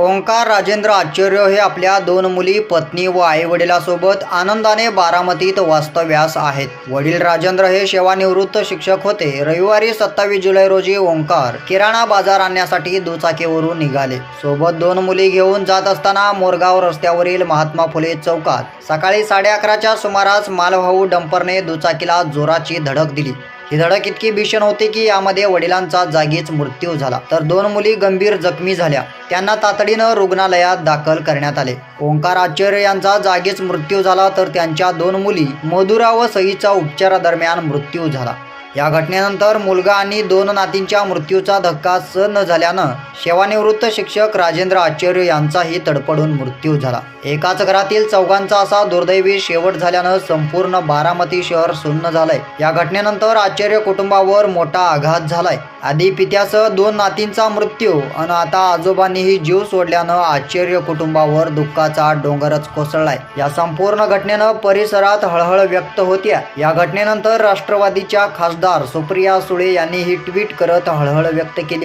ओंकार राजेंद्र आचार्य हे आपल्या दोन मुली पत्नी व आई वडिलासोबत आनंदाने बारामतीत वास्तव्यास आहेत. वडील राजेंद्र हे सेवानिवृत्त शिक्षक होते. रविवारी सत्तावीस जुलै रोजी ओंकार किराणा बाजार आणण्यासाठी दुचाकीवरून निघाले. सोबत दोन मुली घेऊन जात असताना मोरगाव रस्त्यावरील महात्मा फुले चौकात सकाळी साडे अकराच्या सुमारास मालवाहू डंपरने दुचाकीला जोराची धडक दिली. ही धडक इतकी भीषण होती की यामध्ये वडिलांचा जागीच मृत्यू झाला. तर दोन मुली गंभीर जखमी झाल्या. त्यांना तातडीनं रुग्णालयात दाखल करण्यात आले. ओंकार आचार्य यांचा जागीच मृत्यू झाला तर त्यांच्या दोन मुली मधुरा व सईचा उपचारादरम्यान मृत्यू झाला. या घटनेनंतर मुलगा आणि दोन नातींच्या मृत्यूचा धक्का सहन न झाल्यानं सेवानिवृत्त शिक्षक राजेंद्र आचार्य यांचाही तडपडून मृत्यू झाला. एकाच घरातील चौघांचा असा दुर्दैवी शेवट झाल्यानं संपूर्ण बारामती शहर सुन्न झालंय. या घटनेनंतर आचार्य कुटुंबावर मोठा आघात झालाय. आधी पित्यासह दोन नातींचा मृत्यू आणि आता आजोबांनीही जीव सोडल्यानं आचार्य कुटुंबावर दुःखाचा डोंगरच कोसळलाय. या संपूर्ण घटनेनं परिसरात हळहळ व्यक्त होत्या. या घटनेनंतर राष्ट्रवादीच्या खासदार सुप्रिया सुळे यांनी ही ट्विट करत हळहळ व्यक्त केली आहे.